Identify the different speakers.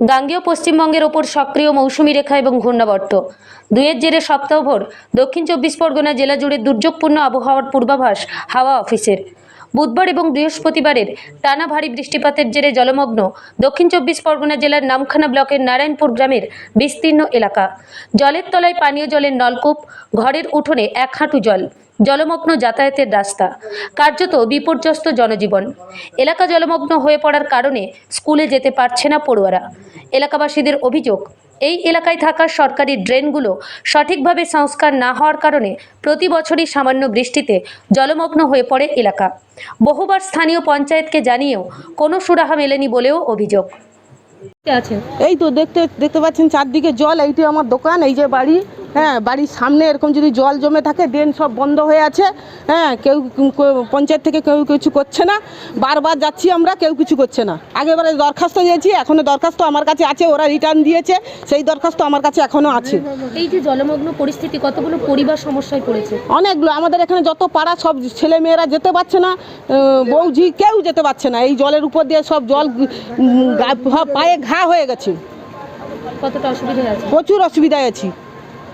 Speaker 1: গাঙ্গেয় পশ্চিমবঙ্গের ওপর সক্রিয় মৌসুমী রেখা এবং ঘূর্ণাবর্ত। দুয়ের জেরে সপ্তাহভর দক্ষিণ চব্বিশ পরগনা জেলা জুড়ে দুর্যোগপূর্ণ আবহাওয়ার পূর্বাভাস হাওয়া অফিসের। বুধবার এবং বৃহস্পতিবারের টানা ভারী বৃষ্টিপাতের জেরে জলমগ্ন দক্ষিণ চব্বিশ পরগনা জেলার নামখানা ব্লকের নারায়ণপুর গ্রামের বিস্তীর্ণ এলাকা। জলের তলায় পানীয় জলের নলকূপ, ঘরের উঠোনে এক হাঁটু জল, জলমগ্ন যাতায়াতের রাস্তা, কার্যত বিপর্যস্ত জনজীবন। এলাকা জলমগ্ন হয়ে পড়ার কারণে স্কুলে যেতে পারছে না পড়ুয়ারা। এলাকাবাসীদের অভিযোগ এই এলাকায় থাকা সরকারি ড্রেনগুলো সঠিকভাবে সংস্কার না হওয়ার কারণে প্রতি বছরই সামান্য বৃষ্টিতে জলমগ্ন হয়ে পড়ে এলাকা। বহুবার স্থানীয় পঞ্চায়েতকে জানিয়েও কোনো সুরাহা মেলেনি বলেও অভিযোগ। আছে
Speaker 2: এই তো দেখতে দেখতে পাচ্ছেন চারদিকে জল, এইটি আমার দোকান, এই যে বাড়ি। হ্যাঁ বাড়ির সামনে এরকম যদি জল জমে থাকে ড্রেন সব বন্ধ হয়ে আছে। হ্যাঁ কেউ পঞ্চায়েত থেকে কেউ কিছু করছে না। বারবার যাচ্ছি আমরা কেউ কিছু করছে না। আগেবারে দরখাস্ত দিয়েছি এখনও দরখাস্ত আমার কাছে আছে ওরা রিটার্ন দিয়েছে। সেই দরখাস্ত আমার কাছে এখনও আছে।
Speaker 1: এই যে জলমগ্ন পরিস্থিতি কতগুলো পরিবার সমস্যায় পড়েছে?
Speaker 2: অনেকগুলো আমাদের এখানে যত পাড়া সব ছেলে মেয়েরা যেতে পারছে না বৌঝি কেউ যেতে পারছে না। এই জলের উপর দিয়ে সব জল পায়ে ঘা হয়ে গেছে।
Speaker 1: কতটা অসুবিধায় আছে?
Speaker 2: প্রচুর অসুবিধায় আছি।